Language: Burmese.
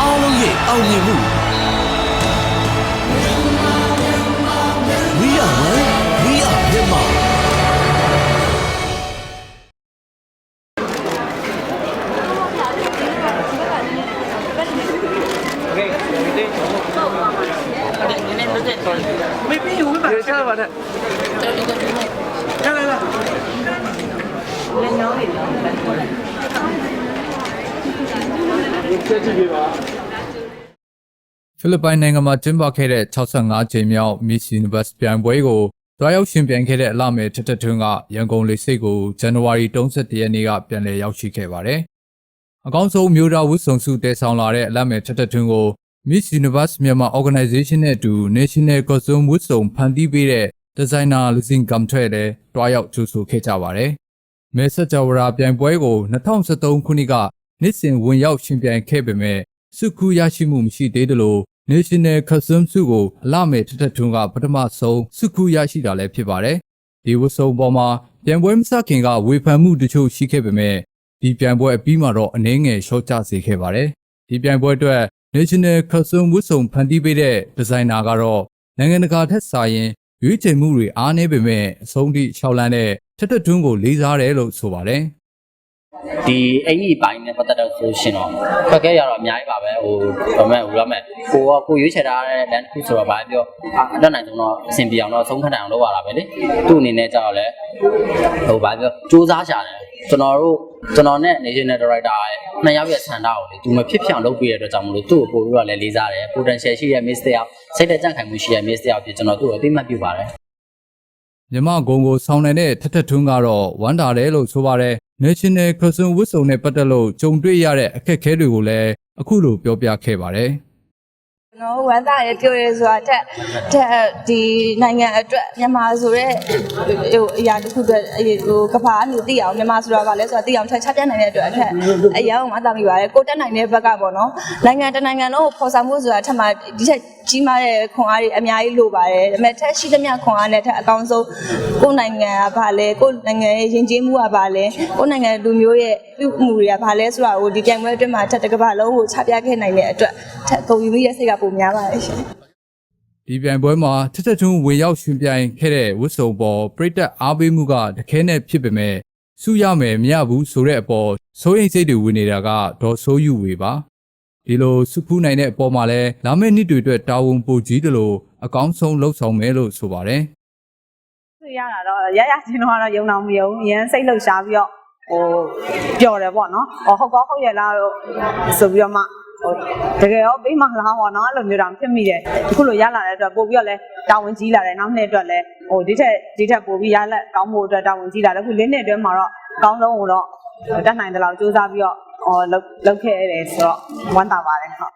အောင်မြင်မှု We are one we are Myanmar 没必要吧？下来吧，他。来来来。 ဖိလစ်ပိုင်နိုင်ငံမှာကျင်းပခဲ့တဲ့65ကြိမ်မြောက် Miss Universe ပြိုင်ပွဲကိုတွားရောက်ရှင်ပြိုင်ခဲ့တဲ့အလှမဲ့ထက်ထက်ထွန်းကရန်ကုန်လေဆိပ်ကိုဇန်နဝါရီ31ရက်နေ့ကပြန်လည်ရောက်ရှိခဲ့ပါတယ်။အကောင်းဆုံးမျိုးသားဝတ်စုံစုတည်ဆောင်လာတဲ့အလှမဲ့ထက်ထက်ထွန်းကို Miss Universe မြန်မာ Organization နဲ့အတူ National Costume ဝတ်စုံဖန်တီးပေးတဲ့ဒီဇိုင်နာလူစင်ကမ်ထွဲလည်းတွားရောက်ကြိုဆိုခဲ့ကြပါတယ်။မဲဆက်ဂျဝရာပြိုင်ပွဲကို2013ခုနှစ်က နှစ်စဉ်ဝင်ရောက်ရှင်ပြိုင်ခဲ့ပေမဲ့စုခုရရှိမှုမရှိသေးသလို National Custom စုကိုအလမဲ့ထက်ထက်ထွန်းကပထမဆုံးစုခုရရှိတာလည်းဖြစ်ပါတယ်။ဒီဝတ်စုံပေါ်မှာပြိုင်ပွဲမစခင်ကဝေဖန်မှုတချို့ရှိခဲ့ပေမဲ့ဒီပြိုင်ပွဲအပြီးမှာတော့အနည်းငယ်ရှော့ချစေခဲ့ပါတယ်။ဒီပြိုင်ပွဲအတွက် National Custom ဝတ်စုံဖန်တီးပေးတဲ့ဒီဇိုင်နာကတော့နိုင်ငံတကာထက်စာရင်ရွေးချယ်မှုတွေအားနည်းပေမဲ့အဆုံးထိ၆လမ်းနဲ့ထက်ထက်ထွန်းကိုလေးစားတယ်လို့ဆိုပါတယ်။ ဒီအဲ့ဒီဘိုင်းနဲ့ပတ်သက်တော့ဆိုရှင်တော့ခက်ခဲရတော့အများကြီးပါပဲဟိုဘာမဲ့ဟိုရမဲ့ကိုကကိုရွေးချယ်ထားတဲ့လမ်းတစ်ခုဆိုတော့ဗာပြောအတက်နိုင်ဆုံးတော့အဆင်ပြေအောင်တော့သုံးခတ်နိုင်အောင်လုပ်ရတာပဲလေသူ့အနေနဲ့ကြောက်လဲဟိုဗာပြောစူးစမ်းရှာတယ်ကျွန်တော်တို့ကျွန်တော်နဲ့ National Director ရဲ့နှစ်ယောက်ရဲ့ဆန္ဒကိုလေသူမဖြစ်ဖြစ်အောင်လုပ်ပေးရတဲ့အတွက်ကြောင့်မလို့သူ့ကိုပို့ပြီးတော့လည်းလေးစားတယ် potential ရှိတဲ့ miss တယောက်စိတ်သက်ကြံ့ခိုင်မှုရှိတဲ့ miss တယောက်ဖြစ်ကျွန်တော်သူ့ကိုအသိမှတ်ပြုပါတယ်မြမဂုံကိုဆောင်းနိုင်တဲ့ထက်ထက်ထွန်းကတော့ဝမ်းတာတယ်လို့ဆိုပါတယ် National Custom ဝတ်စုံနဲ့ပတ်သက်လို့ကြုံတွေ့ရတဲ့အခက်အခဲတွေကိုလည်းအခုလိုပြောပြခဲ့ပါတယ်ကျွန်တော်ဝမ်းသာရပြောရဲဆိုတာတက်တက်ဒီနိုင်ငံအတွက်မြန်မာဆိုတဲ့ဟိုအရာတစ်ခုအတွက်ဟိုကဘာအနေသိအောင်မြန်မာဆိုတာကလည်းဆိုတာသိအောင်ချက်ချပြနိုင်တဲ့အတွက်အထက်အရာကိုဝမ်းသာမိပါတယ်ကိုတက်နိုင်တဲ့ဘက်ကပေါ့နော်နိုင်ငံတနိုင်ငံလုံးကိုဖော်ဆောင်မှုဆိုတာအထက်မှာဒီချက်ကြီးမားတဲ့ခွန်အားတွေအများကြီးလိုပါတယ်ဒါပေမဲ့ထက်ရှိသမျှခွန်အားနဲ့ထက်အကောင်းဆုံးကိုယ်နိုင်ငံကဘာလဲကိုယ်နိုင်ငံရဲ့ယဉ်ကျေးမှုကဘာလဲကိုယ်နိုင်ငံလူမျိုးရဲ့ပြုမှုတွေကဘာလဲဆိုတာကိုဒီပြိုင်ပွဲအတွင်းမှာထက်တစ်ကမ္ဘာလုံးကိုချပြခဲ့နိုင်တဲ့အတွက်ထက်ကုန်ယူမိတဲ့စိတ်ကပိုများပါတယ်ရှင်ဒီပြိုင်ပွဲမှာထက်ထက်ထွန်းဝင်ရောက်ရှင်ပြိုင်ခဲ့တဲ့ဝတ်စုံပေါ်ပြိတက်အားပေးမှုကတခဲနဲ့ဖြစ်ပေမဲ့စုရမယ်မရဘူးဆိုတဲ့အပေါ်စိုးရိမ်စိတ်တွေဝင်နေတာကဒေါ်ဆိုးယူဝေပါ ဒီလိုစုဖူးနိုင်တဲ့အပေါ်မှာလည်းလာမယ့်နှစ်တွေအတွက်တာဝန်ပိုကြီးတယ်လို့အကောင်းဆုံးလှုပ်ဆောင်မယ်လို့ဆိုပါတယ်သူရတာတော့ရရချင်းတော့ရုံအောင်မယုံရမ်းစိတ်လှုပ်ရှားပြီးတော့ဟိုပျော်တယ်ပေါ့နော်ဟောဟုတ်ကောဟုတ်ရလားလို့ဆိုပြီးတော့မှဟိုတကယ်ရောပေးမလားပေါ့နော်အဲ့လိုမျိုးတောင်ဖြစ်မိတယ်အခုလိုရလာတဲ့အတွက်ပို့ပြီးတော့လဲတာဝန်ကြီးလာတယ်နောက်နှစ်အတွက်လဲဟိုဒီထက်ဒီထက်ပို့ပြီးရလက်ကောင်းဖို့အတွက်တာဝန်ကြီးလာတယ်အခုလေးနှစ်အတွင်းမှာတော့အကောင်းဆုံးကိုတော့တတ်နိုင်တယ်လို့စူးစမ်းပြီးတော့ ဟောလောက်လောက်ခဲ့ရတယ်ဆိုတော့ဝမ်းသာပါတယ်ဟုတ်